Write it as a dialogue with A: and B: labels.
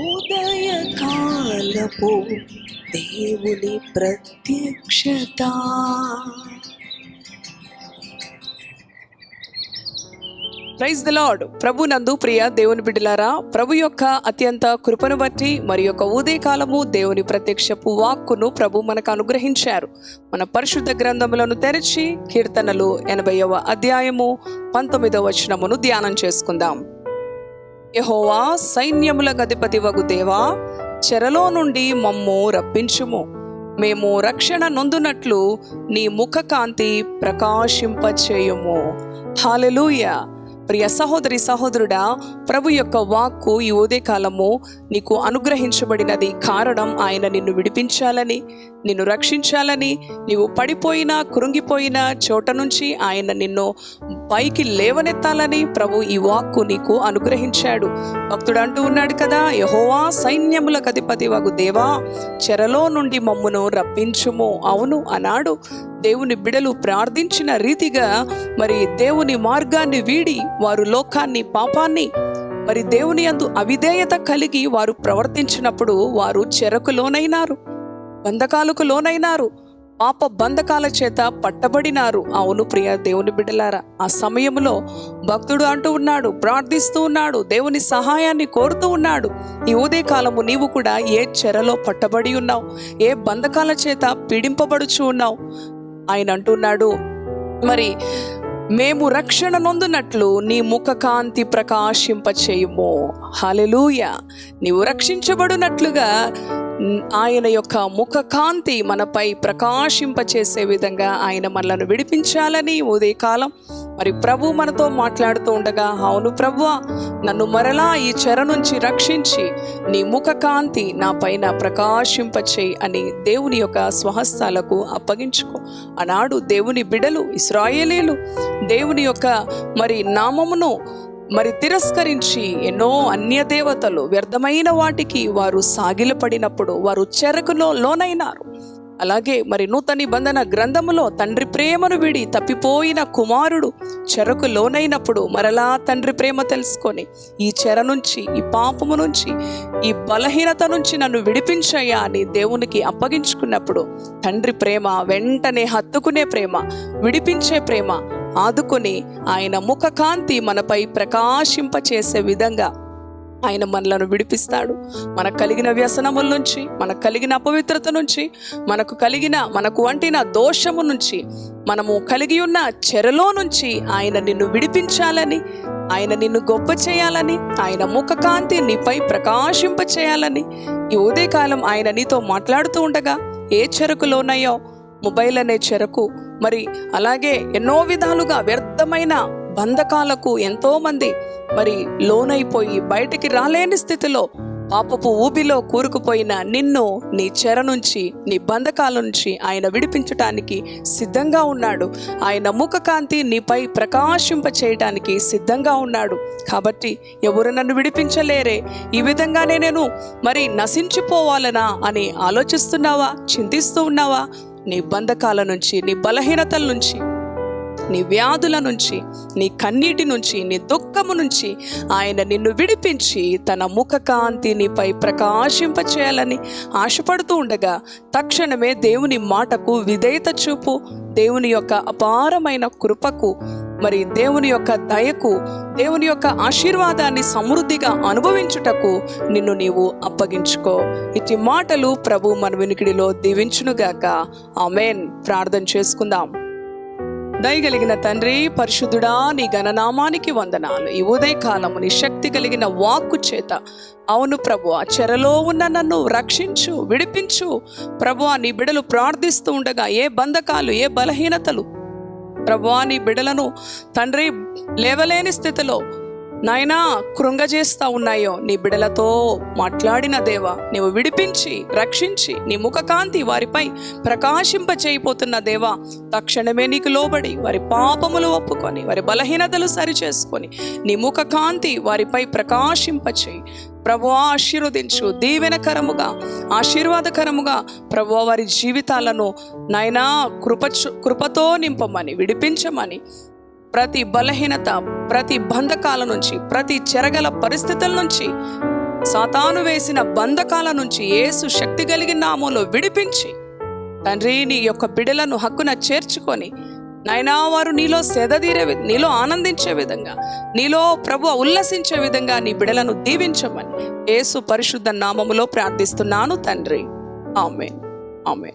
A: ఉదయకాలపు దేవుని ప్రత్యక్షత. ప్రైజ్ ద లార్డ్ ప్రభు నందు ప్రియ దేవుని బిడ్డలారా ప్రభు యొక్క అత్యంత కృపను బట్టి మరి యొక్క ఉదయకాలము దేవుని ప్రత్యక్షపు వాక్కును ప్రభు మనకు అనుగ్రహించారు. మన పరిశుద్ధ గ్రంథములను తెరిచి కీర్తనలు ఎనభైవ అధ్యాయము పంతొమ్మిదవ వచనమును ధ్యానం చేసుకుందాం. యహోవా సైన్యముల గతిపతి వగు దేవా చెరలో నుండి మమ్ము రప్పించుము. మేము రక్షణ నొందునట్లు నీ ముఖ కాంతి ప్రకాశింపచేయుము. హాలెలూయ ప్రియ సహోదరి సహోదరుడా ప్రభు యొక్క వాక్కు ఈ ఉదయకాలము నీకు అనుగ్రహించబడినది కారణం ఆయన నిన్ను విడిపించాలని. నిన్ను రక్షించాలని నీవు పడిపోయిన కృంగిపోయిన చోట నుంచి ఆయన నిన్ను పైకి లేవనెత్తాలని ప్రభు ఈ వాక్కు నీకు అనుగ్రహించాడు. భక్తుడు అంటూ ఉన్నాడు కదా యహోవా సైన్యముల కధిపతి వగు దేవా చెరలో నుండి మమ్మును రప్పించుము. అవును అన్నాడు. దేవుని బిడలు ప్రార్థించిన రీతిగా మరి దేవుని మార్గాన్ని వీడి వారు లోకాన్ని పాపాన్ని మరి దేవుని అందు అవిధేయత కలిగి వారు ప్రవర్తించినప్పుడు వారు చెరకులోనైనారు. బంధకాలకు లోనైనారు. పాప బంధకాల చేత పట్టబడినారు. అవును ప్రియ దేవుని బిడ్డలారా ఆ సమయంలో భక్తుడు అంటూ ఉన్నాడు ప్రార్థిస్తూ ఉన్నాడు దేవుని సహాయాన్ని కోరుతూ ఉన్నాడు. ఈ ఉదయకాలము నీవు కూడా ఏ చెరలో పట్టబడి ఉన్నావు ఏ బంధకాల చేత పీడింపబడుచు ఉన్నావు? ఆయన అంటున్నాడు మరి మేము రక్షణ నొందునట్లు నీ ముఖ కాంతి ప్రకాశింపచేయుము. హాలెలూయ నీవు రక్షించబడినట్లుగా ఆయన యొక్క ముఖ కాంతి మనపై ప్రకాశింపచేసే విధంగా ఆయన మనలను విడిపించాలని ఉదయకాలం మరి ప్రభు మనతో మాట్లాడుతూ ఉండగా అవును ప్రభు నన్ను మరలా ఈ చెర నుంచి రక్షించి నీ ముఖ కాంతి నా పైన ప్రకాశింపచేయి అని దేవుని యొక్క స్వహస్తాలకు అప్పగించుకో. ఆనాడు దేవుని బిడలు ఇస్రాయేలీలు దేవుని యొక్క మరి నామమును మరి తిరస్కరించి ఎన్నో అన్య దేవతలు వ్యర్థమైన వాటికి వారు సాగిలపడినప్పుడు వారు చెరకులో లోనైనారు. అలాగే మరి నూతన నిబంధన గ్రంథములో తండ్రి ప్రేమను విడి తప్పిపోయిన కుమారుడు చెరకు లోనైనప్పుడు మరలా తండ్రి ప్రేమ తెలుసుకొని ఈ చెర నుంచి ఈ పాపము నుంచి ఈ బలహీనత నుంచి నన్ను విడిపించయ్యా అని దేవునికి అప్పగించుకున్నప్పుడు తండ్రి ప్రేమ వెంటనే హత్తుకునే ప్రేమ విడిపించే ప్రేమ ఆదుకొని ఆయన ముఖకాంతి మనపై ప్రకాశింపచేసే విధంగా ఆయన మనలను విడిపిస్తాడు. మనకు కలిగిన వ్యసనముల నుంచి మనకు కలిగిన అపవిత్రత నుంచి మనకు కలిగిన మనకు వంటిన దోషము నుంచి మనము కలిగి ఉన్న చెరలో నుంచి ఆయన నిన్ను విడిపించాలని ఆయన నిన్ను గొప్ప చేయాలని ఆయన ముఖకాంతి నీపై ప్రకాశింప చేయాలని ఈ ఉదయకాలం ఆయన నీతో మాట్లాడుతూ ఉండగా ఏ చెరకులోనయ్యో మొబైల్ అనే చెరకు మరి అలాగే ఎన్నో విధాలుగా వ్యర్థమైన బంధకాలకు ఎంతో మంది మరి లోనైపోయి బయటికి రాలేని స్థితిలో పాపపు ఊబిలో కూరుకుపోయిన నిన్ను నీ చెర నుంచి నీ బంధకాల నుంచి ఆయన విడిపించటానికి సిద్ధంగా ఉన్నాడు. ఆయన ముఖకాంతి నీపై ప్రకాశింప చేయటానికి సిద్ధంగా ఉన్నాడు. కాబట్టి ఎవరు నన్ను విడిపించలేరే? ఈ విధంగానే నేను మరి నశించిపోవాలనా అని ఆలోచిస్తున్నావా? చింతిస్తూ ఉన్నావా? నీ బంధకాల నుంచి నీ బలహీనతల నుంచి నీ వ్యాధుల నుంచి నీ కన్నీటి నుంచి నీ దుఃఖము నుంచి ఆయన నిన్ను విడిపించి తన ముఖ కాంతి నీపై ప్రకాశింపచేయాలని ఆశపడుతూ ఉండగా తక్షణమే దేవుని మాటకు విధేయత చూపు దేవుని యొక్క అపారమైన కృపకు మరి దేవుని యొక్క దయకు దేవుని యొక్క ఆశీర్వాదాన్ని సమృద్ధిగా అనుభవించుటకు నిన్ను నీవు అప్పగించుకో. ఇటు మాటలు ప్రభు మన వినికిడిలో దీవించునుగాక. ఆమెన్. ప్రార్థన చేసుకుందాం. దయగలిగిన తండ్రి పరిశుద్ధుడా నీ గణనామానికి వందనాలు. ఈ ఉదయకాలము నీ శక్తి కలిగిన వాక్కు చేత అవును ప్రభు ఆ చెరలో ఉన్న నన్ను రక్షించు విడిపించు. ప్రభు నీ బిడలు ప్రార్థిస్తూ ఉండగా ఏ బంధకాలు ఏ బలహీనతలు ప్రభువా నీ బిడలను తండ్రి లేవలేని స్థితిలో నాయనా కృంగజేస్తా ఉన్నాయో నీ బిడలతో మాట్లాడిన దేవా నీవు విడిపించి రక్షించి నీ ముఖకాంతి వారిపై ప్రకాశింపచేయిపోతున్న దేవా తక్షణమే నీకు లోబడి వారి పాపములు ఒప్పుకొని వారి బలహీనతలు సరిచేసుకొని నీ ముఖకాంతి వారిపై ప్రకాశింపచేయి ప్రభు ఆశీర్వదించు దీవెనకరముగా ఆశీర్వాదకరముగా ప్రభు వారి జీవితాలను నాయనా కృప కృపతో నింపమని విడిపించమని ప్రతి బలహీనత ప్రతి బంధకాల నుంచి ప్రతి చెరగల పరిస్థితుల నుంచి సాతాను వేసిన బంధకాల నుంచి ఏసు శక్తి కలిగిన నామంలో విడిపించి తండ్రి నీ యొక్క బిడలను హక్కున చేర్చుకొని నాయనా వారు నీలో సెదదీరే నీలో ఆనందించే విధంగా నీలో ప్రభు ఉల్లసించే విధంగా నీ బిడలను దీవించమని ఏసు పరిశుద్ధ నామములో ప్రార్థిస్తున్నాను తండ్రి. ఆమె ఆమె